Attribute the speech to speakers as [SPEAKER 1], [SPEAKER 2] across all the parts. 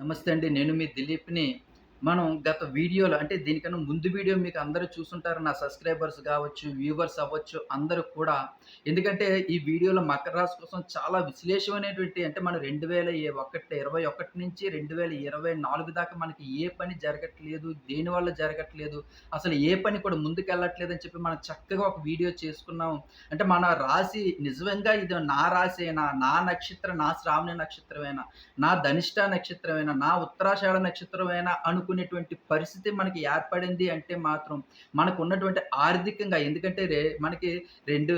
[SPEAKER 1] నమస్తే అండి. నేను మీ దిలీప్‌ని. మనం గత వీడియోలో అంటే దీనికన్నా ముందు వీడియో మీకు అందరూ చూసుంటారు. నా సబ్‌స్క్రైబర్స్ కావచ్చు వ్యూవర్స్ అవ్వచ్చు అందరూ కూడా. ఎందుకంటే ఈ వీడియోలో మకర రాశి కోసం చాలా విశ్లేషమైనటువంటి అంటే మనం 2021 నుంచి 2024 దాకా మనకి ఏ పని జరగట్లేదు. దేనివల్ల జరగట్లేదు. అసలు ఏ పని కూడా ముందుకెళ్ళట్లేదని చెప్పి మనం చక్కగా ఒక వీడియో చేసుకున్నాం. అంటే మన రాశి నిజంగా ఇది నా రాశేనా నా నక్షత్రం నా శ్రావణ నక్షత్రమేనా? నా ధనిష్ట నక్షత్రమేనా? నా ఉత్తరాషాఢ నక్షత్రమేనా? అనుకునేటువంటి పరిస్థితి మనకి ఏర్పడింది అంటే మాత్రం మనకు ఉన్నటువంటి ఆర్థికంగా ఎందుకంటే రే మనకి రెండు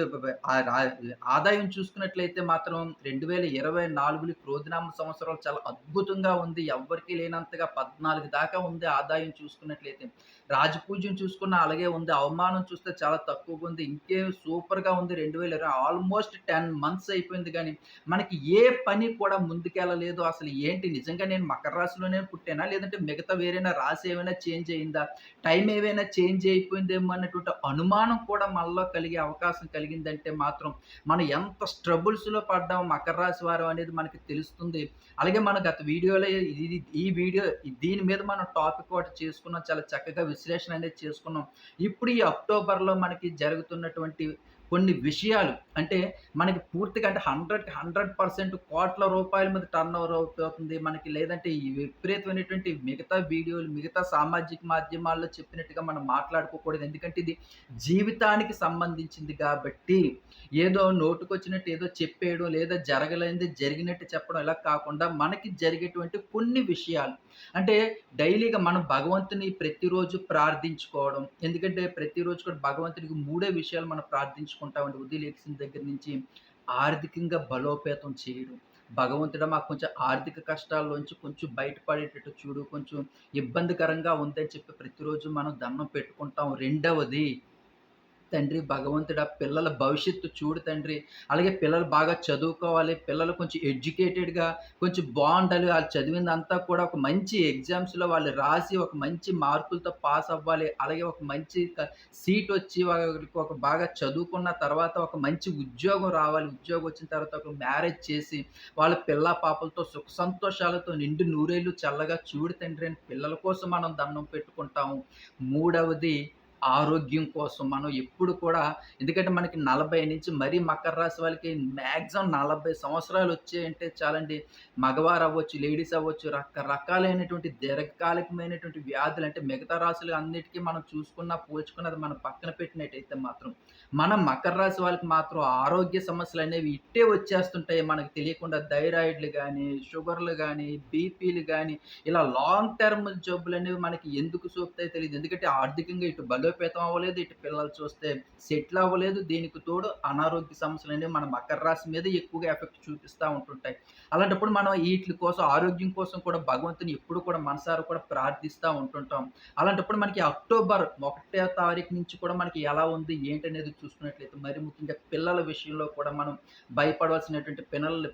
[SPEAKER 1] ఆదాయం చూసుకున్నట్లయితే మాత్రం రెండు వేల ఇరవై మాత్రం 2024 క్రోధినామ సంవత్సరాలు చాలా అద్భుతంగా ఉంది. ఎవ్వరికీ లేనంతగా 14 దాకా ఉంది ఆదాయం చూసుకున్నట్లయితే. రాజపూజ్యం చూసుకున్నా అలాగే ఉంది. అవమానం చూస్తే చాలా తక్కువగా ఉంది. ఇంకేం సూపర్‌గా ఉంది 2020 ఆల్మోస్ట్ 10 మంత్స్ అయిపోయింది కానీ మనకి ఏ పని కూడా ముందుకెళ్ళలేదు. అసలు ఏంటి నిజంగా నేను మకర రాశిలోనే పుట్టానా? లేదంటే మిగతా వేరే ఏమైనా రాసి ఏమైనా చేంజ్ అయిందా? టైం ఏమైనా చేంజ్ అయిపోయిందేమో అన్నటువంటి అనుమానం కూడా మనలో కలిగే అవకాశం కలిగిందంటే మాత్రం, మనం ఎంత స్ట్రబుల్స్‌లో పడ్డాం మకర రాశి వారం అనేది మనకి తెలుస్తుంది. అలాగే మన గత వీడియోలో ఇది ఈ వీడియో దీని మీద మనం టాపిక్ ఒకటి చేసుకున్నాం. చాలా చక్కగా విశ్లేషణ అనేది చేసుకున్నాం. ఇప్పుడు ఈ అక్టోబర్‌లో మనకి జరుగుతున్నటువంటి కొన్ని విషయాలు అంటే మనకి పూర్తిగా అంటే 100కి 100% కోట్ల రూపాయల మీద టర్న్ ఓవర్ అవుతుంది. మనకి లేదంటే ఈ విపరీతమైనటువంటి మిగతా వీడియోలు, మిగతా సామాజిక మాధ్యమాల్లో చెప్పినట్టుగా మనం మాట్లాడుకోకూడదు. ఎందుకంటే ఇది జీవితానికి సంబంధించింది కాబట్టి, ఏదో నోటుకొచ్చినట్టు ఏదో చెప్పేయడం లేదా జరగలేనిది జరిగినట్టు చెప్పడం ఇలా కాకుండా మనకి జరిగేటువంటి కొన్ని విషయాలు. అంటే డైలీగా మనం భగవంతుని ప్రతిరోజు ప్రార్థించుకోవడం. ఎందుకంటే ప్రతిరోజు కూడా భగవంతునికి మూడే విషయాలు మనం ప్రార్థించుకుంటామండి. ఉదయం లెగిసిన దగ్గర నుంచి ఆర్థికంగా బలోపేతం చేయడం. భగవంతుడ మాకు కొంచెం ఆర్థిక కష్టాల్లోంచి కొంచెం బయటపడేటట్టు చూడు. కొంచెం ఇబ్బందికరంగా ఉందని చెప్పి ప్రతిరోజు మనం దండం పెట్టుకుంటాం. రెండవది తండ్రి భగవంతుడా పిల్లల భవిష్యత్తు చూడు తండ్రి. అలాగే పిల్లలు బాగా చదువుకోవాలి. పిల్లలు కొంచెం ఎడ్యుకేటెడ్‌గా కొంచెం బాగుండాలి వాళ్ళు చదివిందంతా కూడా ఒక మంచి ఎగ్జామ్స్‌లో వాళ్ళు రాసి ఒక మంచి మార్కులతో పాస్ అవ్వాలి. అలాగే ఒక మంచి సీట్ వచ్చి వాళ్ళకి ఒక బాగా చదువుకున్న తర్వాత ఒక మంచి ఉద్యోగం రావాలి. ఉద్యోగం వచ్చిన తర్వాత ఒక మ్యారేజ్ చేసి వాళ్ళ పిల్ల పాపలతో సుఖ సంతోషాలతో నిండు నూరేళ్ళు చల్లగా చూడు తండ్రి అని పిల్లల కోసం మనం దండం పెట్టుకుంటాము. మూడవది ఆరోగ్యం కోసం మనం ఎప్పుడు కూడా ఎందుకంటే మనకి 40 నుంచి మరీ మకర రాశి వాళ్ళకి మాక్సిమం 40 సంవత్సరాలు వచ్చాయంటే చాలండి. మగవారు అవ్వచ్చు, లేడీస్ అవ్వచ్చు రకరకాలైనటువంటి దీర్ఘకాలికమైనటువంటి వ్యాధులు అంటే మిగతా రాశులు అన్నిటికీ మనం చూసుకున్న పోల్చుకున్నది మనం పక్కన పెట్టినట్టయితే మాత్రం, మన మకర రాశి వాళ్ళకి మాత్రం ఆరోగ్య సమస్యలు అనేవి ఇట్టే వచ్చేస్తుంటాయి. మనకు తెలియకుండా థైరాయిడ్‌లు కానీ షుగర్‌లు కానీ బీపీలు కానీ ఇలా లాంగ్ టర్మ్ జబ్బులు అనేవి మనకి ఎందుకు సోపుతాయో తెలియదు ఎందుకంటే ఆర్థికంగా ఇటు బలోపేతం అవ్వలేదు. ఇటు పిల్లలు చూస్తే సెటిల్ అవ్వలేదు. దీనికి తోడు అనారోగ్య సమస్యలు అనేవి మన మకర రాశి మీద ఎక్కువగా ఎఫెక్ట్ చూపిస్తూ ఉంటుంటాయి. అలాంటప్పుడు మనం వీటి కోసం ఆరోగ్యం కోసం కూడా భగవంతుని ఎప్పుడు కూడా మనసారా కూడా ప్రార్థిస్తూ ఉంటుంటాం. అలాంటప్పుడు మనకి అక్టోబర్ ఒకటో తారీఖు నుంచి కూడా మనకి ఎలా ఉంది ఏంటనేది చూసుకున్నట్లయితే మరి ముఖ్యంగా పిల్లల విషయంలో కూడా మనం భయపడవలసినటువంటి పిల్లలు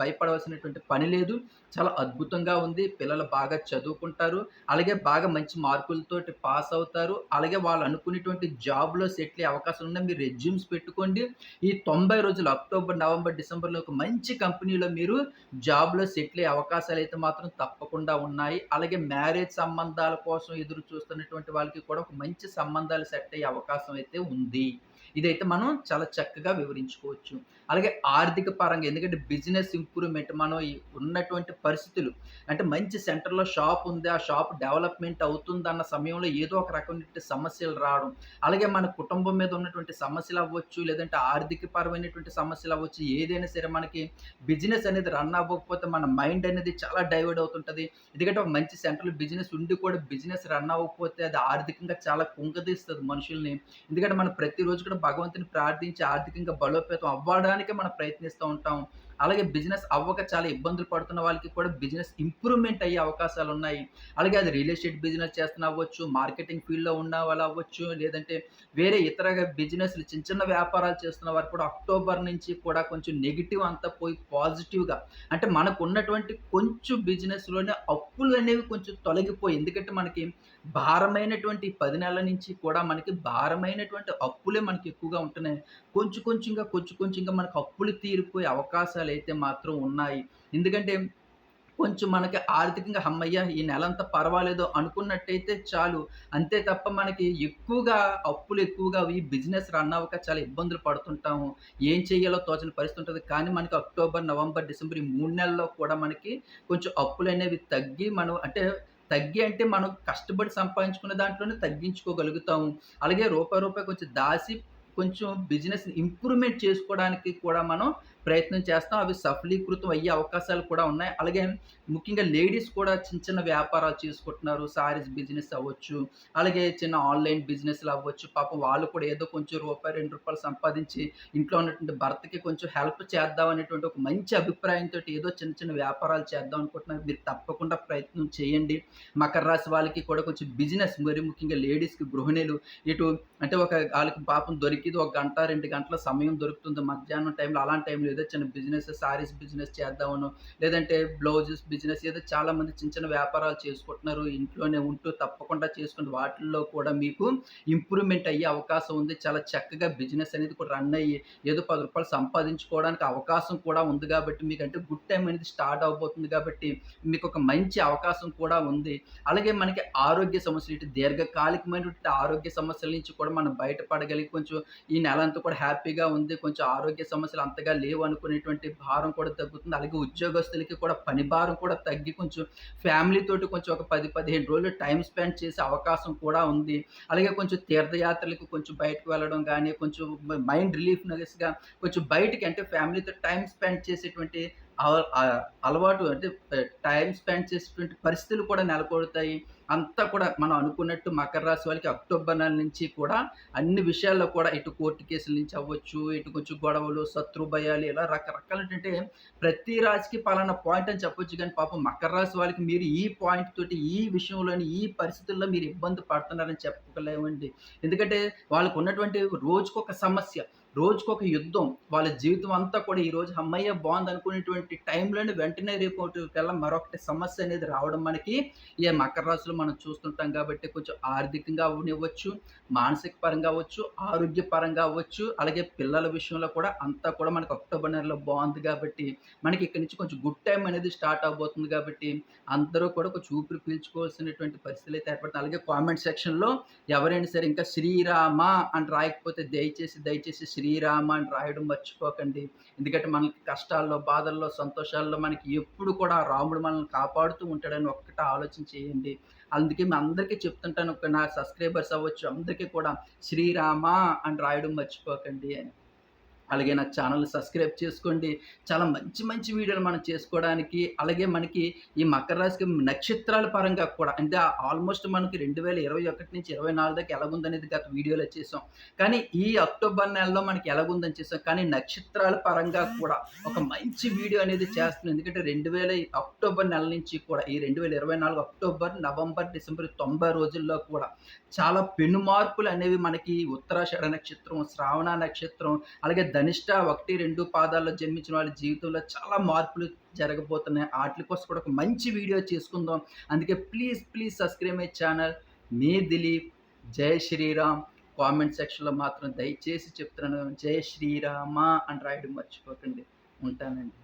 [SPEAKER 1] భయపడవలసినటువంటి పని లేదు. చాలా అద్భుతంగా ఉంది. పిల్లలు బాగా చదువుకుంటారు. అలాగే బాగా మంచి మార్కులతో పాస్ అవుతారు. అలాగే వాళ్ళు అనుకునేటువంటి జాబ్‌లో సెటిల్ అయ్యే అవకాశం ఉన్నాయి. మీరు రెజ్యూమ్స్ పెట్టుకోండి. ఈ 90 రోజులు అక్టోబర్, నవంబర్, డిసెంబర్‌లో ఒక మంచి కంపెనీలో మీరు జాబ్‌లో సెటిల్ అయ్యే అవకాశాలు అయితే మాత్రం తప్పకుండా ఉన్నాయి. అలాగే మ్యారేజ్ సంబంధాల కోసం ఎదురు చూస్తున్నటువంటి వాళ్ళకి కూడా ఒక మంచి సంబంధాలు సెట్ అయ్యే అవకాశం అయితే ఉంది. ఇదైతే మనం చాలా చక్కగా వివరించుకోవచ్చు. అలాగే ఆర్థిక పరంగా ఎందుకంటే బిజినెస్ ఇంప్రూవ్‌మెంట్ మనం ఉన్నటువంటి పరిస్థితులు అంటే మంచి సెంటర్‌లో షాప్ ఉంది. ఆ షాప్ డెవలప్‌మెంట్ అవుతుంది అన్న సమయంలో ఏదో ఒక రకమైనటువంటి సమస్యలు రావడం. అలాగే మన కుటుంబం మీద ఉన్నటువంటి సమస్యలు అవ్వచ్చు, లేదంటే ఆర్థిక పరమైనటువంటి సమస్యలు అవ్వచ్చు. ఏదైనా సరే మనకి బిజినెస్ అనేది రన్ అవ్వకపోతే మన మైండ్ అనేది చాలా డైవర్ట్ అవుతుంటుంది ఎందుకంటే ఒక మంచి సెంటర్‌లో బిజినెస్ ఉండి కూడా బిజినెస్ రన్ అవ్వకపోతే అది ఆర్థికంగా చాలా కుంగదీస్తది మనుషుల్ని. ఎందుకంటే మనం ప్రతిరోజు కూడా భగవంతుని ప్రార్థించి ఆర్థికంగా బలోపేతం అవ్వడానికే మనం ప్రయత్నిస్తూ ఉంటాం. అలాగే బిజినెస్ అవ్వక చాలా ఇబ్బందులు పడుతున్న వాళ్ళకి కూడా బిజినెస్ ఇంప్రూవ్‌మెంట్ అయ్యే అవకాశాలు ఉన్నాయి అలాగే అది రియల్ ఎస్టేట్ బిజినెస్ చేస్తున్న అవ్వచ్చు, మార్కెటింగ్ ఫీల్డ్‌లో ఉన్న వాళ్ళు అవ్వచ్చు, లేదంటే వేరే ఇతరగా బిజినెస్‌లు చిన్న చిన్న వ్యాపారాలు చేస్తున్న వారు కూడా అక్టోబర్ నుంచి కూడా కొంచెం నెగిటివ్ అంతా పోయి పాజిటివ్‌గా అంటే మనకు ఉన్నటువంటి కొంచెం బిజినెస్‌లోనే అప్పులు అనేవి కొంచెం తొలగిపోయి ఎందుకంటే మనకి భారమైనటువంటి పది నెలల నుంచి కూడా మనకి భారమైనటువంటి అప్పులే మనకి ఎక్కువగా ఉంటున్నాయి. కొంచెం కొంచెంగా, కొంచెం కొంచెంగా మనకు అప్పులు తీరిపోయే అవకాశాలు అయితే మాత్రం ఉన్నాయి. ఎందుకంటే కొంచెం మనకి ఆర్థికంగా హమ్మయ్య! ఈ నెలంతా పర్వాలేదు అనుకున్నట్టయితే చాలు. అంతే తప్ప మనకి ఎక్కువగా అప్పులు ఎక్కువగా అవి బిజినెస్ రన్ అవ్వక చాలా ఇబ్బందులు పడుతుంటాము. ఏం చేయాలో తోచని పరిస్థితి ఉంటుంది కానీ మనకి అక్టోబర్, నవంబర్, డిసెంబర్ ఈ మూడు నెలల్లో కూడా మనకి కొంచెం అప్పులు అనేవి తగ్గి మనం అంటే తగ్గి అంటే మనం కష్టపడి సంపాదించుకున్న దాంట్లోనే తగ్గించుకోగలుగుతాము. అలాగే రూపాయి, రూపాయి కొంచెం దాసి కొంచెం బిజినెస్ ఇంప్రూవ్‌మెంట్ చేసుకోవడానికి కూడా మనం ప్రయత్నం చేస్తాం. అవి సఫలీకృతం అయ్యే అవకాశాలు కూడా ఉన్నాయి. అలాగే ముఖ్యంగా లేడీస్ కూడా చిన్న చిన్న వ్యాపారాలు చేసుకుంటున్నారు. సారీస్ బిజినెస్ అవ్వచ్చు, అలాగే చిన్న ఆన్‌లైన్ బిజినెస్‌లు అవ్వచ్చు. పాపం వాళ్ళు కూడా ఏదో కొంచెం రూపాయి, రెండు రూపాయలు సంపాదించి ఇంట్లో ఉన్నటువంటి భర్తకి కొంచెం హెల్ప్ చేద్దాం అనేటువంటి ఒక మంచి అభిప్రాయంతో ఏదో చిన్న చిన్న వ్యాపారాలు చేద్దాం అనుకుంటున్నారు. మీరు తప్పకుండా ప్రయత్నం చేయండి. మకర రాశి వాళ్ళకి కూడా కొంచెం బిజినెస్ మరి ముఖ్యంగా లేడీస్‌కి గృహిణులు ఇటు అంటే ఒక వాళ్ళకి పాపం దొరికింది ఒక గంట, రెండు గంటల సమయం దొరుకుతుంది మధ్యాహ్నం టైంలో. అలాంటి టైంలో ఏదో చిన్న బిజినెస్ సారీస్ బిజినెస్ చేద్దామనో, లేదంటే బ్లౌజెస్ బిజినెస్ ఏదో చాలామంది చిన్న చిన్న వ్యాపారాలు చేసుకుంటున్నారు. ఇంట్లోనే ఉంటూ తప్పకుండా చేసుకుని వాటిల్లో కూడా మీకు ఇంప్రూవ్‌మెంట్ అయ్యే అవకాశం ఉంది. చాలా చక్కగా బిజినెస్ అనేది కూడా రన్ అయ్యి ఏదో పది రూపాయలు సంపాదించుకోవడానికి అవకాశం కూడా ఉంది కాబట్టి మీకు అంటే గుడ్ టైం అనేది స్టార్ట్ అవ్వబోతుంది మీకు ఒక మంచి అవకాశం కూడా ఉంది. అలాగే మనకి ఆరోగ్య సమస్యలు ఇటు దీర్ఘకాలికమైనటువంటి ఆరోగ్య సమస్యల నుంచి కూడా మనం బయటపడగలిగి కొంచెం ఈ నెల అంతా కూడా హ్యాపీగా ఉంది. కొంచెం ఆరోగ్య సమస్యలు అంతగా లేవు అనుకునేటువంటి భారం కూడా తగ్గుతుంది. అలాగే ఉద్యోగస్తులకి కూడా పని భారం కూడా తగ్గి కొంచెం ఫ్యామిలీ తోటి కొంచెం ఒక 10, 15 రోజులు టైం స్పెండ్ చేసే అవకాశం కూడా ఉంది. అలాగే కొంచెం తీర్థయాత్రలకు కొంచెం బయటకు వెళ్ళడం కానీ కొంచెం మైండ్ రిలీఫ్‌నెస్‌గా కొంచెం బయటికి అంటే ఫ్యామిలీతో టైం స్పెండ్ చేసేటువంటి అలవాటు అంటే టైం స్పెండ్ చేసేటువంటి పరిస్థితులు కూడా నెలకొడతాయి. అంతా కూడా మనం అనుకున్నట్టు మకర రాశి వాళ్ళకి అక్టోబర్ నెల నుంచి కూడా అన్ని విషయాల్లో కూడా ఇటు కోర్టు కేసుల నుంచి అవ్వచ్చు, ఇటు కొంచెం గొడవలు, శత్రు భయాలు ఇలా రకరకాలేంటంటే ప్రతి రాశికి పలానా పాయింట్ అని చెప్పొచ్చు కానీ పాపం మకర రాశి వాళ్ళకి మీరు ఈ పాయింట్ తోటి, ఈ విషయంలోని, ఈ పరిస్థితుల్లో మీరు ఇబ్బంది పడుతున్నారని చెప్పలేమండి. ఎందుకంటే వాళ్ళకు ఉన్నటువంటి రోజుకొక సమస్య, రోజుకొక యుద్ధం. వాళ్ళ జీవితం అంతా కూడా ఈరోజు హమ్మయ్య! బావుందనుకునేటువంటి టైంలోనే వెంటనే రేపటికల్లా మరొకటి సమస్య అనేది రావడం మనకి ఈ మకర రాశులు మనం చూస్తుంటాం కాబట్టి కొంచెం ఆర్థికంగా అవ్వనివ్వచ్చు, మానసిక పరంగా అవ్వచ్చు, ఆరోగ్య పరంగా అవ్వచ్చు, అలాగే పిల్లల విషయంలో కూడా అంతా కూడా మనకి అక్టోబర్ నెలలో బాగుంది కాబట్టి మనకి ఇక్కడ నుంచి కొంచెం గుడ్ టైం అనేది స్టార్ట్ అవబోతుంది కాబట్టి అందరూ కూడా కొంచెం ఊపిరి పీల్చుకోవాల్సినటువంటి పరిస్థితులైతే ఏర్పడుతున్నాయి. అలాగే కామెంట్ సెక్షన్‌లో ఎవరైనా సరే ఇంకా శ్రీరామ అని రాయకపోతే దయచేసి, దయచేసి శ్రీరామ అని రాయడం మర్చిపోకండి. ఎందుకంటే మనకి కష్టాల్లో, బాధల్లో, సంతోషాల్లో మనకి ఎప్పుడు కూడా రాముడు మనల్ని కాపాడుతూ ఉంటాడని ఒక్కటే ఆలోచన చేయండి. అందుకే మీ అందరికీ చెప్తుంటాను. ఒక నా సబ్స్క్రైబర్స్ అవ్వచ్చు అందరికీ కూడా శ్రీరామ అని రాయడం మర్చిపోకండి అని. అలాగే నా ఛానల్ సబ్స్క్రైబ్ చేసుకోండి. చాలా మంచి మంచి వీడియోలు మనం చేసుకోవడానికి అలాగే మనకి ఈ మకర రాశికి నక్షత్రాల పరంగా కూడా అంటే ఆల్మోస్ట్ మనకి 2021 నుంచి 24 దాకా ఎలాగుందనేది గత వీడియోలో చేసాం. కానీ ఈ అక్టోబర్ నెలలో మనకి ఎలాగుందని చేసాం. కానీ నక్షత్రాల పరంగా కూడా ఒక మంచి వీడియో అనేది చేస్తున్నాం. ఎందుకంటే 2000 అక్టోబర్ నెల నుంచి కూడా ఈ 2024 అక్టోబర్, నవంబర్, డిసెంబర్ 90 రోజుల్లో కూడా చాలా పెను మార్పులు అనేవి మనకి ఉత్తరాషాఢ నక్షత్రం, శ్రావణ నక్షత్రం, అలాగే ధనిష్ట 1, 2 పాదాల్లో జన్మించిన వాళ్ళ జీవితంలో చాలా మార్పులు జరగబోతున్నాయి. వాటి కోసం కూడా ఒక మంచి వీడియో చేసుకుందాం. అందుకే please, please subscribe my channel. మీ దిలీప్. జై శ్రీరామ్. కామెంట్ సెక్షన్‌లో మాత్రం దయచేసి చెప్తున్నాను జై శ్రీరామ అని రాయడం మర్చిపోకండి. ఉంటానండి.